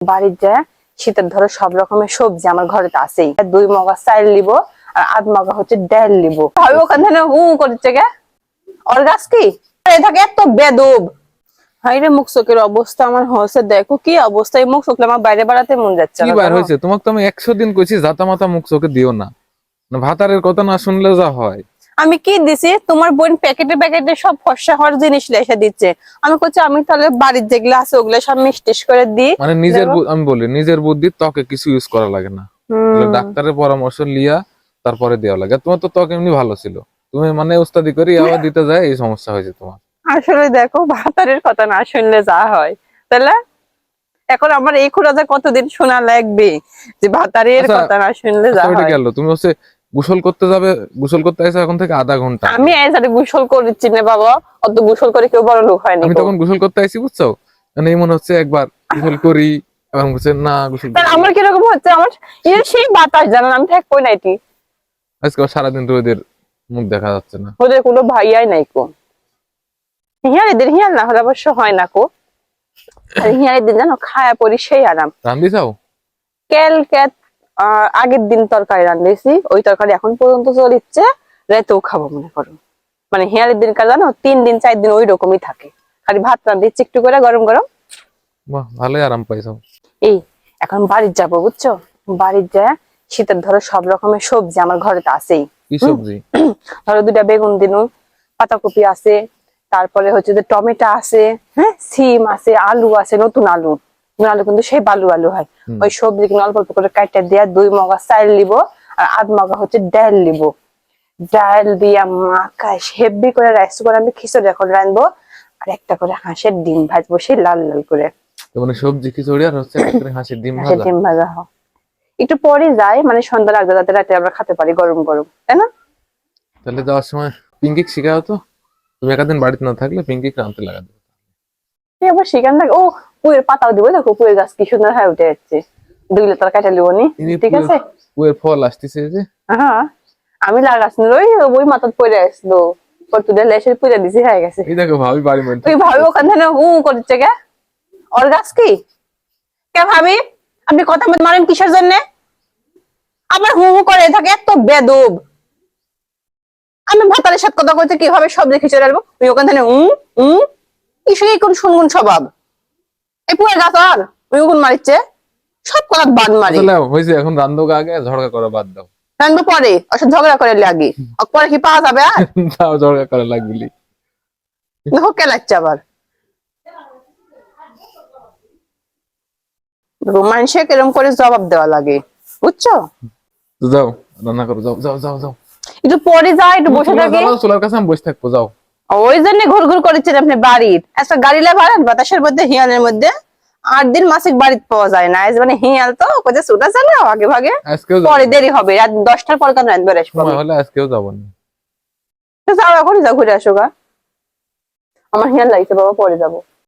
বাড়ির যা শীতের ধরো সব রকমের সবজি আমার ঘরে তো আছেই দুই মগা চাল লিব আর আধ মগা হচ্ছে ডাল লিব ভাবি ওখান থেকে হু করছে গে ওর গাছ কি? থাকে এত বেদব। মুখ চোখের অবস্থা আমার হয়েছে দেখো কি অবস্থা। এই মুখ চোখলে আমার বাইরে বেড়াতে মন যাচ্ছে কি বার হয়েছে? তোমাকে তো আমি একশো দিন কইছি জাতা মাতা মুখ চোখে দিও না। না ভাতারের কথা না শুনলে যা হয়। আমি কি দিছি? তোমার বোন প্যাকেটে প্যাকেটে সব ফর্সা হওয়ার জিনিস লেসে দিচ্ছে। আমি করছি আমি তাহলে বাড়ির যেগুলো আছে ওগুলো সব মিষ্টিস করে দিই। মানে নিজের আমি বলি নিজের বুদ্ধি ত্বকে কিছু ইউজ করা লাগে না। ডাক্তারের পরামর্শ লিয়া তারপরে দেওয়া লাগে। তোমার তো ত্বক এমনি ভালো ছিল। তুমি মানে ওস্তাদি করি আবার দিতে যায় এই সমস্যা হয়েছে তোমার। আসলে দেখো ভাতারের কথা না শুনলে যা হয়। তাহলে এখন আমার এই খুঁড়াতে কতদিন শোনা লাগবে? যে ভাতারের আচ্ছা, কথা না শুনলে যা আচ্ছা, হয়। গেল তুমি হচ্ছে গোসল করতে যাবে গোসল করতে আসে এখন থেকে আধা ঘণ্টা। আমি এই সাথে গোসল করছি না বাবা অত গোসল করে কেউ বড় লোক হয়নি আমি তখন গোসল করতে আইছি বুঝছ? মানে এই মনে হচ্ছে একবার গোসল করি এবং বলছে না গোসল তাহলে আমার কীরকম হচ্ছে? আমার ইয়ে সেই বাতাস জানান আমি থাকব না এটি আজকে আবার সারাদিন রোদের মুখ দেখা যাচ্ছে না। ওদের কোনো ভাইয়াই নাই কো। হিয়ার এদের হিয়ার না হলে অবশ্য হয় না কো। আর হিয়ার এদের জানো খায়া পরি সেই আরাম। রান্ধি যাও আহ, আগের দিন তরকারি রান্ধিয়েছি ওই তরকারি এখন পর্যন্ত চলিচ্ছে রাতেও খাব মনে করো। মানে হিয়ারের দিন কার জানো তিন দিন চার দিন ওই রকমই থাকে। খালি ভাত রান্ধিচ্ছি একটু করে গরম গরম। বাহ ভালোই আরাম পাইছো। এই এখন বাড়ির যাব বুঝছ? বাড়ির যা শীতের ধরো সব রকমের সবজি আমার ঘরে তো আছেই। সবজি? ধরো দুটা বেগুন দিনু পাতাকপি আছে তারপরে হচ্ছে যে টমেটো আছে হ্যাঁ? সিম আছে আলু আছে নতুন আলু। আলু কিন্তু সেই বালু আলু হয়। ওই সবজি কিনে অল্প অল্প করে কাইটা দিয়া দুই মগা চাল লিব আর আধ মগা হচ্ছে ডাল লিব। ডাল দিয়া মাখা হেভি করে রাইস করে আমি খিচুড়ি এখন রানবো আর একটা করে হাঁসের ডিম ভাজবো সেই লাল লাল করে। তো মানে সবজি খিচুড়ি আর হচ্ছে হাঁসের ডিম ভাজা? ডিম ভাজা হোক একটু পরে যাই মানে যাতে রাতে আমরা খেতে পারি গরম গরম তাই না? তাহলে যাওয়ার সময় পিঙ্কি শিখাও তো। তুমি একাদিন বাড়িতে না থাকলে পিঙ্কি আনতে লাগা দেবে আবার ও পুয়ের পাতাও দিব দেখো পুয়ের গাছ কি সুন্দর হয়ে উঠে যাচ্ছে। দুই লতার কাটা লিব নি ঠিক আছে? কুয়ের ফল আসতেছে যে। হ্যাঁ আমি লাগাচ্ছি ওই ওই মাথার পড়ে আসলো। কতটা লেসের পুজো দিছি হয়ে গেছে। এই দেখো ভাবি বাড়ি মধ্যে তুই ভাবি ওখান থেকে হু করছে কে? ওর গাছ কি? কে ভাবি? আপনি কথা মত মারেন কিসের জন্য? আবার হু হু করে থাকে এত বেদব। আমি ভাতারের সাথে কথা কইতে কীভাবে সবজি চলে রাখব তুই ওখান থেকে উম উম কিসে কোন শুনগুন স্বভাব। এই পুয়ের গাছ আর ওই উগুন মারিচ্ছে। সব কথা বাদ মারি। হয়েছে এখন রান্ধোকে আগে ঝগড়া করা বাদ দাও। রানবো পরে ঝগড়া করে লাগি। পরে কি পাওয়া যাবে আর? তাও ঝগড়া করা লাগবিলি দেখো কে লাগছে আবার? রোমান্সে কিরম করে জবাব দেওয়া লাগে। বুঝছ? যাও রান্না করো যাও যাও যাও যাও। একটু পরে যাও একটু বসে থাকে। চুলার কাছে আমি বসে থাকব যাও। ওই জন্য ঘুর ঘুর করেছেন আপনি বাড়ির। একটা গাড়ি লাগান বাতাসের মধ্যে হিয়ালের মধ্যে। আট দিন মাসিক বাড়িতে পাওয়া যায় না। মানে হিয়াল তো কোথায় ছুটা চালাও আগে ভাগে। পরে দেরি হবে রাত দশটার পর কেন রাত বেড়ে আসব আজকেও যাব না। যাও এখন যাও ঘুরে আসো গা। আমার হিয়াল লাগছে বাবা পরে যাব।